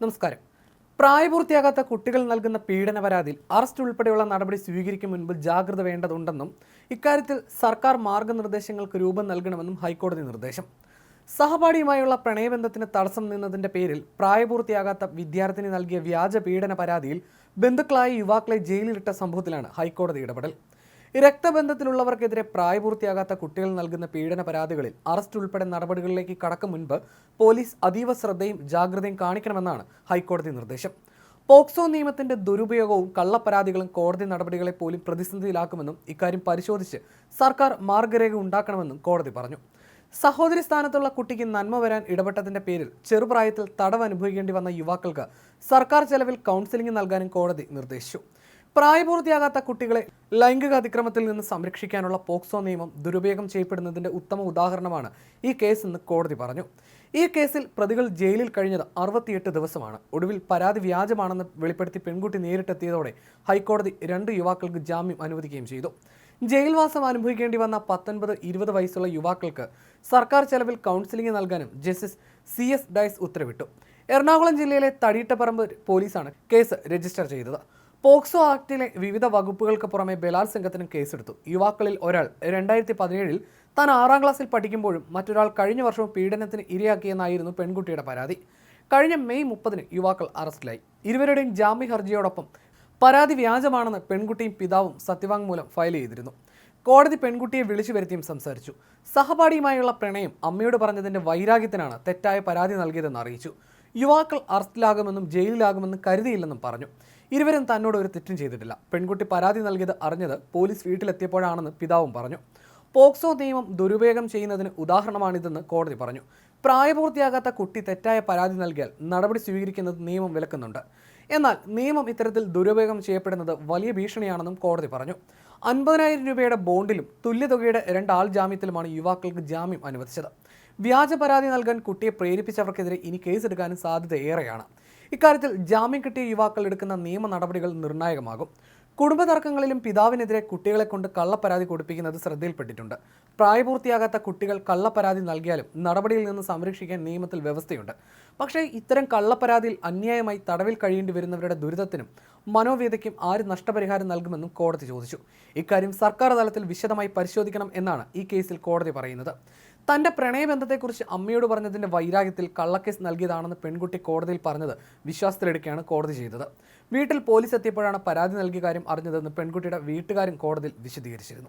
നമസ്കാരം. പ്രായപൂർത്തിയാകാത്ത കുട്ടികൾ നൽകുന്ന പീഡന പരാതിയിൽ അറസ്റ്റ് ഉൾപ്പെടെയുള്ള നടപടി സ്വീകരിക്കും മുൻപ് ജാഗ്രത വേണ്ടതുണ്ടെന്നും ഇക്കാര്യത്തിൽ സർക്കാർ മാർഗനിർദ്ദേശങ്ങൾക്ക് രൂപം നൽകണമെന്നും ഹൈക്കോടതി നിർദ്ദേശം. സഹപാഠിയുമായുള്ള പ്രണയബന്ധത്തിന് തടസ്സം നിന്നതിന്റെ പേരിൽ പ്രായപൂർത്തിയാകാത്ത വിദ്യാർത്ഥിനി നൽകിയ വ്യാജ പീഡന പരാതിയിൽ ബന്ധുക്കളായ യുവാക്കളെ ജയിലിലിട്ട സംഭവത്തിലാണ് ഹൈക്കോടതി ഇടപെടൽ. രക്തബന്ധത്തിലുള്ളവർക്കെതിരെ പ്രായപൂർത്തിയാകാത്ത കുട്ടികൾ നൽകുന്ന പീഡന പരാതികളിൽ അറസ്റ്റ് ഉൾപ്പെടെ നടപടികളിലേക്ക് കടക്കും മുൻപ് പോലീസ് അതീവ ശ്രദ്ധയും ജാഗ്രതയും കാണിക്കണമെന്നാണ് ഹൈക്കോടതി നിർദ്ദേശം. പോക്സോ നിയമത്തിന്റെ ദുരുപയോഗവും കള്ളപ്പരാതികളും കോടതി നടപടികളെ പോലും പ്രതിസന്ധിയിലാക്കുമെന്നും ഇക്കാര്യം പരിശോധിച്ച് സർക്കാർ മാർഗരേഖ ഉണ്ടാക്കണമെന്നും കോടതി പറഞ്ഞു. സഹോദരി സ്ഥാനത്തുള്ള കുട്ടിക്ക് നന്മ വരാൻ ഇടപെട്ടതിന്റെ പേരിൽ ചെറുപ്രായത്തിൽ തടവ് അനുഭവിക്കേണ്ടി വന്ന യുവാക്കൾക്ക് സർക്കാർ ചെലവിൽ കൗൺസിലിംഗ് നൽകാനും കോടതി നിർദ്ദേശിച്ചു. പ്രായപൂർത്തിയാകാത്ത കുട്ടികളെ ലൈംഗിക അതിക്രമത്തിൽ നിന്ന് സംരക്ഷിക്കാനുള്ള പോക്സോ നിയമം ദുരുപയോഗം ചെയ്യപ്പെടുന്നതിന്റെ ഉത്തമ ഉദാഹരണമാണ് ഈ കേസ് എന്ന് കോടതി പറഞ്ഞു. ഈ കേസിൽ പ്രതികൾ ജയിലിൽ കഴിഞ്ഞത് അറുപത്തിയെട്ട് ദിവസമാണ്. ഒടുവിൽ പരാതി വ്യാജമാണെന്ന് വെളിപ്പെടുത്തി പെൺകുട്ടി നേരിട്ടെത്തിയതോടെ ഹൈക്കോടതി രണ്ട് യുവാക്കൾക്ക് ജാമ്യം അനുവദിക്കുകയും ചെയ്തു. ജയിൽവാസം അനുഭവിക്കേണ്ടി വന്ന പത്തൊൻപത് ഇരുപത് വയസ്സുള്ള യുവാക്കൾക്ക് സർക്കാർ ചെലവിൽ കൗൺസിലിംഗ് നൽകാനും ജസ്റ്റിസ് സി എസ് ഡൈസ് ഉത്തരവിട്ടു. എറണാകുളം ജില്ലയിലെ തടിയിട്ടപ്പറമ്പ് പോലീസാണ് കേസ് രജിസ്റ്റർ ചെയ്തത്. പോക്സോ ആക്ടിലെ വിവിധ വകുപ്പുകൾക്ക് പുറമെ ബലാത്സംഗത്തിനും കേസെടുത്തു. യുവാക്കളിൽ ഒരാൾ രണ്ടായിരത്തി പതിനേഴിൽ താൻ ആറാം ക്ലാസ്സിൽ പഠിക്കുമ്പോഴും മറ്റൊരാൾ കഴിഞ്ഞ വർഷവും പീഡനത്തിന് ഇരയാക്കിയെന്നായിരുന്നു പെൺകുട്ടിയുടെ പരാതി. കഴിഞ്ഞ മെയ് മുപ്പതിന് യുവാക്കൾ അറസ്റ്റിലായി. ഇരുവരുടെയും ജാമ്യ ഹർജിയോടൊപ്പം പരാതി വ്യാജമാണെന്ന് പെൺകുട്ടിയും പിതാവും സത്യവാങ്മൂലം ഫയൽ ചെയ്തിരുന്നു. കോടതി പെൺകുട്ടിയെ വിളിച്ചു വരുത്തിയും സംസാരിച്ചു. സഹപാഠിയുമായുള്ള പ്രണയം അമ്മയോട് പറഞ്ഞതിന്റെ വൈരാഗ്യത്തിനാണ് തെറ്റായ പരാതി നൽകിയതെന്ന് അറിയിച്ചു. യുവാക്കൾ അറസ്റ്റിലാകുമെന്നും ജയിലിലാകുമെന്നും കരുതിയില്ലെന്നും പറഞ്ഞു. ഇരുവരും തന്നോട് ഒരു തെറ്റും ചെയ്തിട്ടില്ല. പെൺകുട്ടി പരാതി നൽകിയത് അറിഞ്ഞത് പോലീസ് വീട്ടിലെത്തിയപ്പോഴാണെന്ന് പിതാവും പറഞ്ഞു. പോക്സോ നിയമം ദുരുപയോഗം ചെയ്യുന്നതിന് ഉദാഹരണമാണിതെന്ന് കോടതി പറഞ്ഞു. പ്രായപൂർത്തിയാകാത്ത കുട്ടി തെറ്റായ പരാതി നൽകിയാൽ നടപടി സ്വീകരിക്കുന്നത് നിയമം വിലക്കുന്നുണ്ട്. എന്നാൽ നിയമം ഇത്തരത്തിൽ ദുരുപയോഗം ചെയ്യപ്പെടുന്നത് വലിയ ഭീഷണിയാണെന്നും കോടതി പറഞ്ഞു. അൻപതിനായിരം രൂപയുടെ ബോണ്ടിലും തുല്യതുകയുടെ രണ്ടാൾ ജാമ്യത്തിലുമാണ് യുവാക്കൾക്ക് ജാമ്യം അനുവദിച്ചത്. വ്യാജ പരാതി നൽകാൻ കുട്ടിയെ പ്രേരിപ്പിച്ചവർക്കെതിരെ ഇനി കേസെടുക്കാനും സാധ്യത ഏറെയാണ്. ഇക്കാര്യത്തിൽ ജാമ്യം കിട്ടിയ യുവാക്കൾ എടുക്കുന്ന നിയമ നടപടികൾ നിർണായകമാകും. കുടുംബ തർക്കങ്ങളിലും പിതാവിനെതിരെ കുട്ടികളെ കൊണ്ട് കള്ളപ്പരാതി കൊടുപ്പിക്കുന്നത് ശ്രദ്ധയിൽപ്പെട്ടിട്ടുണ്ട്. പ്രായപൂർത്തിയാകാത്ത കുട്ടികൾ കള്ളപ്പരാതി നൽകിയാലും നടപടിയിൽ നിന്ന് സംരക്ഷിക്കാൻ നിയമത്തിൽ വ്യവസ്ഥയുണ്ട്. പക്ഷേ ഇത്തരം കള്ളപ്പരാതിയിൽ അന്യായമായി തടവിൽ കഴിയേണ്ടി വരുന്നവരുടെ ദുരിതത്തിനും മനോവേദയ്ക്കും ആര് നഷ്ടപരിഹാരം നൽകുമെന്നും കോടതി ചോദിച്ചു. ഇക്കാര്യം സർക്കാർ തലത്തിൽ വിശദമായി പരിശോധിക്കണം എന്നാണ് ഈ കേസിൽ കോടതി പറയുന്നത്. തന്റെ പ്രണയബന്ധത്തെക്കുറിച്ച് അമ്മയോട് പറഞ്ഞതിന്റെ വൈരാഗ്യത്തിൽ കള്ളക്കേസ് നൽകിയതാണെന്ന് പെൺകുട്ടി കോടതിയിൽ പറഞ്ഞത് വിശ്വാസത്തിലെടുക്കുകയാണ് കോടതി ചെയ്തത്. വീട്ടിൽ പോലീസ് എത്തിയപ്പോഴാണ് പരാതി നൽകിയ കാര്യം അറിഞ്ഞതെന്ന് പെൺകുട്ടിയുടെ വീട്ടുകാരും കോടതിയിൽ വിശദീകരിച്ചിരുന്നു.